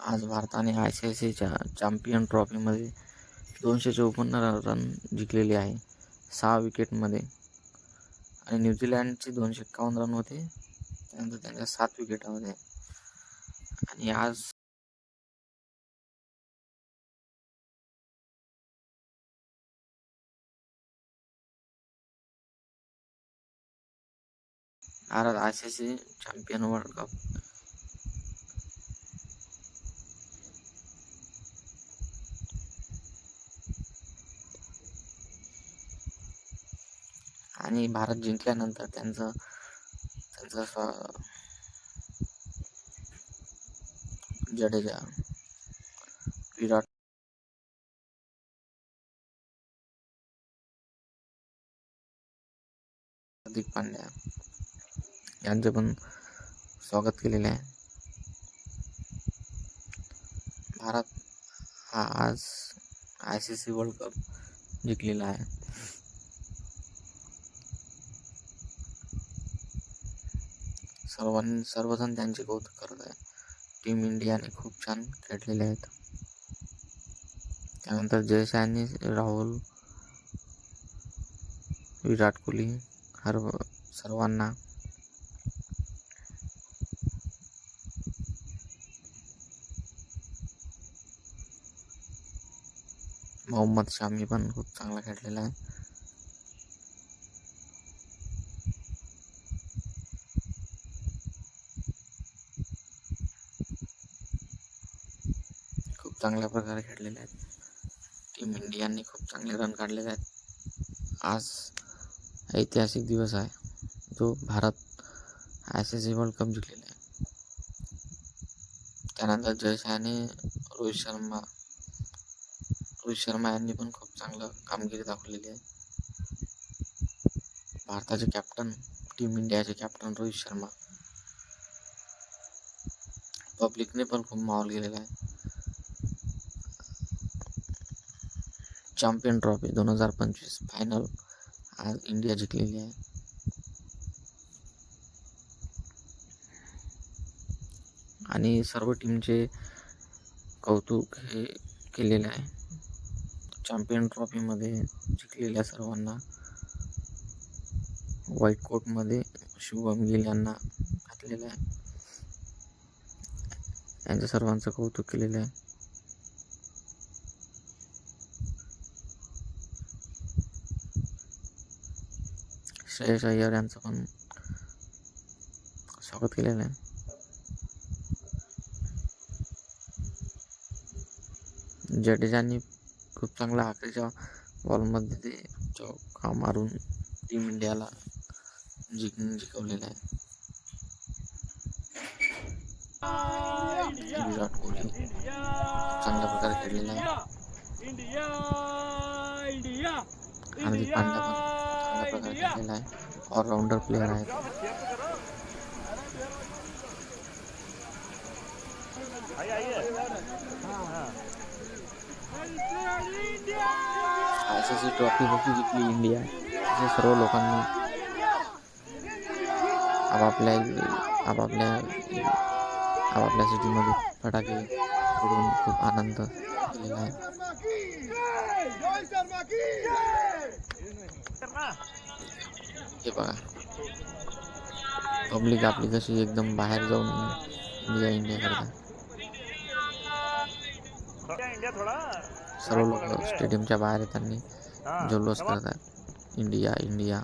आज भारताने I C I C च्या चॅम्पियन ट्रॉफीमध्ये दोनशे चौपन्न रन जिंकलेले आहे. सहा विकेटमध्ये. आणि न्यूझीलँडचे दोनशे एक्कावन्न रन होते. त्यानंतर त्यांच्या सात विकेटामध्ये. आणि आज Bharat I C C champion world cup. आणि भारत जिंकल्यानंतर त्यांचं त्यांचं स्व जडेजा विराट हार्दिक पांड्या यांचं पण स्वागत केलेले आहे. भारत हा आज I C C world cup जिंकलेला आहे. सर्वांनी सर्वजण त्यांचे कौतुक करत आहे टीम इंडियाने खूप छान खेळलेले आहेत. त्यानंतर जयशानी राहुल विराट कोहली हर सर्वांना मोहम्मद शामी पण खूप चांगला खेळलेला आहे. खूप चांगल्या प्रकारे खेळलेले आहेत. टीम इंडियाने खूप चांगले रन काढलेले आहेत. आज ऐतिहासिक दिवस आहे. जो Bharat I C C world cup जिंकलेला आहे. त्यानंतर जयशाने रोहित शर्मा रोहित शर्मा यांनी पण खूप चांगलं कामगिरी दाखवलेली आहे. भारताचे कॅप्टन टीम इंडियाचे कॅप्टन रोहित शर्मा. पब्लिकने पण खूप माहोल केलेला आहे. चॅम्पियन ट्रॉफी दोन हजार पंचवीस फायनल आज इंडिया जिंकलेली आहे. आणि सर्व टीमचे कौतुक हे केलेले आहे. चॅम्पियन ट्रॉफीमध्ये जिंकलेल्या सर्वांना व्हाईट कोटमध्ये शुभम गिल यांना घातलेलं आहे. यांचं सर्वांचं कौतुक केलेलं आहे. श्रेयस अय्यर यांचं पण स्वागत केलेलं आहे. जडेजानी खूप चांगला आखरीच्या बॉलमध्ये ते चौका मारून टीम इंडियाला जिंक जिंकवलेलं आहे. विराट कोहली चांगल्या प्रकारे खेळलेला आहे. हार्दिक पांड्या पण प्रकारे खेळलेला आहे ऑलराऊंडर प्लेअर आहे I C C trophy hockey जिंकली इंडिया असे सर्व लोकांनी आपापल्या आपापल्या आपापल्या सिटीमध्ये फटाके उडून खूप आनंद केलेला आहे हे बघा पब्लिक आपली कशी एकदम बाहेर जाऊन इंडिया इंडिया करतात सर्व लोक स्टेडियमच्या बाहेर येताना जल्लोष करतात इंडिया इंडिया